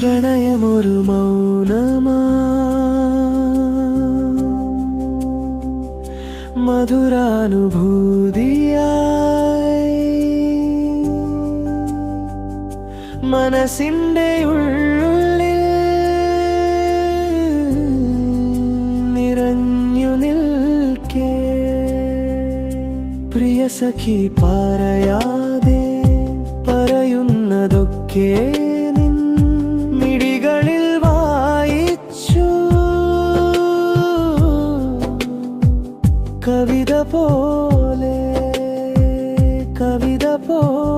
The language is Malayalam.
പ്രണയമൊരു മൗനമാ. മധുരാനുഭൂതിയായി. മനസ്സിന്റെ ഉള്ളിൽ സഖി പ്രിയ സഖി പറയാതെ പറയുന്നതൊക്കെ മിടികളിൽ വായിച്ചു. കവിത പോലെ കവിത പോലെ